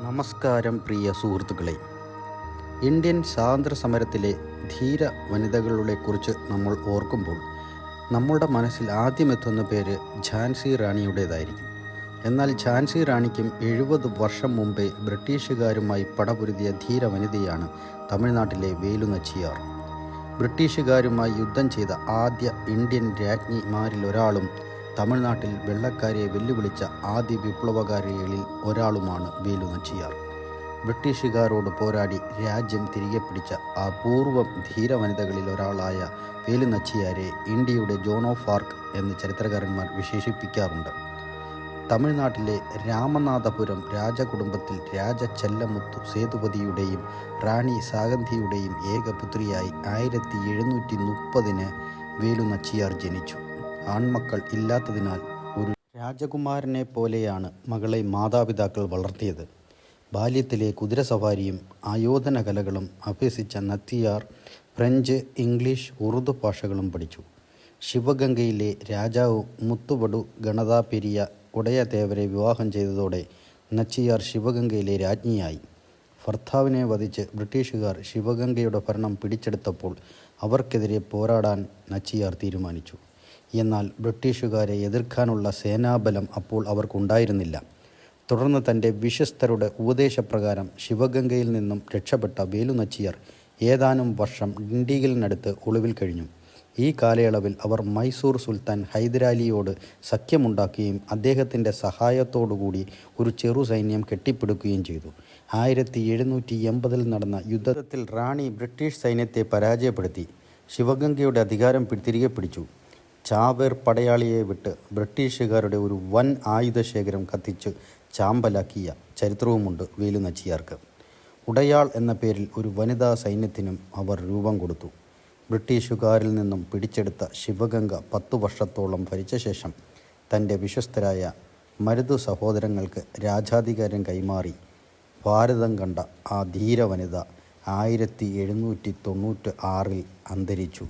നമസ്കാരം പ്രിയ സുഹൃത്തുക്കളെ. ഇന്ത്യൻ സ്വാതന്ത്ര്യ സമരത്തിലെ ധീര വനിതകളെ കുറിച്ച് നമ്മൾ ഓർക്കുമ്പോൾ നമ്മുടെ മനസ്സിൽ ആദ്യമെത്തുന്ന പേര് ഝാൻസി റാണിയുടേതായിരിക്കും. എന്നാൽ ഝാൻസി റാണിക്കും എഴുപത് വർഷം മുമ്പേ ബ്രിട്ടീഷുകാരുമായി പടപൊരുതിയ ധീര വനിതയാണ് തമിഴ്നാട്ടിലെ വേലു നച്ചിയാർ. ബ്രിട്ടീഷുകാരുമായി യുദ്ധം ചെയ്ത ആദ്യ ഇന്ത്യൻ രാജ്ഞിമാരിൽ ഒരാളും തമിഴ്നാട്ടിൽ വെള്ളക്കാരെ വെല്ലുവിളിച്ച ആദ്യ വിപ്ലവകാരികളിൽ ഒരാളുമാണ് വേലു നച്ചിയാർ ബ്രിട്ടീഷുകാരോട് പോരാടി രാജ്യം തിരികെ പിടിച്ച അപൂർവം ധീര വനിതകളിൽ ഒരാളായ വേലു നച്ചിയാരെ ഇന്ത്യയുടെ ജോൺ ഓഫ് ആർക്ക് എന്ന് ചരിത്രകാരന്മാർ വിശേഷിപ്പിക്കാറുണ്ട്. തമിഴ്നാട്ടിലെ രാമനാഥപുരം രാജകുടുംബത്തിൽ രാജ ചെല്ലമുത്തു സേതുപതിയുടെയും റാണി സാഗന്ധിയുടെയും ഏകപുത്രിയായി ആയിരത്തി എഴുന്നൂറ്റി മുപ്പതിന് വേലു നച്ചിയാർ ജനിച്ചു. ആൺമക്കൾ ഇല്ലാത്തതിനാൽ ഒരു രാജകുമാരനെ പോലെയാണ് മകളെ മാതാപിതാക്കൾ വളർത്തിയത്. ബാല്യത്തിലെ കുതിര സവാരിയും ആയോധന കലകളും അഭ്യസിച്ച നത്തിയാർ ഫ്രഞ്ച് ഇംഗ്ലീഷ് ഉറുദു ഭാഷകളും പഠിച്ചു. ശിവഗംഗയിലെ രാജാവ് മുത്തുവടു ഗണതാപെരിയ ഉടയദേവരെ വിവാഹം ചെയ്തതോടെ നച്ചിയാർ ശിവഗംഗയിലെ രാജ്ഞിയായി. ഭർത്താവിനെ വധിച്ച് ബ്രിട്ടീഷുകാർ ശിവഗംഗയുടെ ഭരണം പിടിച്ചെടുത്തപ്പോൾ അവർക്കെതിരെ പോരാടാൻ നച്ചിയാർ തീരുമാനിച്ചു. എന്നാൽ ബ്രിട്ടീഷുകാരെ എതിർക്കാനുള്ള സേനാബലം അപ്പോൾ അവർക്കുണ്ടായിരുന്നില്ല. തുടർന്ന് തന്റെ വിശ്വസ്തരുടെ ഉപദേശപ്രകാരം ശിവഗംഗയിൽ നിന്നും രക്ഷപ്പെട്ട വേലു നച്ചിയർ ഏതാനും വർഷം ഡിണ്ടിഗലിനടുത്ത് ഒളിവിൽ കഴിഞ്ഞു. ഈ കാലയളവിൽ അവർ മൈസൂർ സുൽത്താൻ ഹൈദരാലിയോട് സഖ്യമുണ്ടാക്കുകയും അദ്ദേഹത്തിന്റെ സഹായത്തോടുകൂടി ഒരു ചെറു സൈന്യം കെട്ടിപ്പിടുക്കുകയും ചെയ്തു. ആയിരത്തി എഴുന്നൂറ്റി എൺപതിൽ നടന്ന യുദ്ധത്തിൽ റാണി ബ്രിട്ടീഷ് സൈന്യത്തെ പരാജയപ്പെടുത്തി. ശിവഗംഗയുടെ അധികാരം തിരികെ പിടിച്ചു. ചാവേർ പടയാളിയെ വിട്ട് ബ്രിട്ടീഷുകാരുടെ ഒരു വൻ ആയുധശേഖരം കത്തിച്ച് ചാമ്പലാക്കിയ ചരിത്രവുമുണ്ട് വേലു നച്ചിയാർക്ക് ഉടയാൾ എന്ന പേരിൽ ഒരു വനിതാ സൈന്യത്തിനും അവർ രൂപം കൊടുത്തു. ബ്രിട്ടീഷുകാരിൽ നിന്നും പിടിച്ചെടുത്ത ശിവഗംഗ പത്തു വർഷത്തോളം ഭരിച്ച ശേഷം തന്റെ വിശ്വസ്തരായ മരുതു സഹോദരങ്ങൾക്ക് രാജാധികാരം കൈമാറി ഭാരതം കണ്ട ആ ധീര വനിത ആയിരത്തി എഴുന്നൂറ്റി തൊണ്ണൂറ്റി ആറിൽ അന്തരിച്ചു.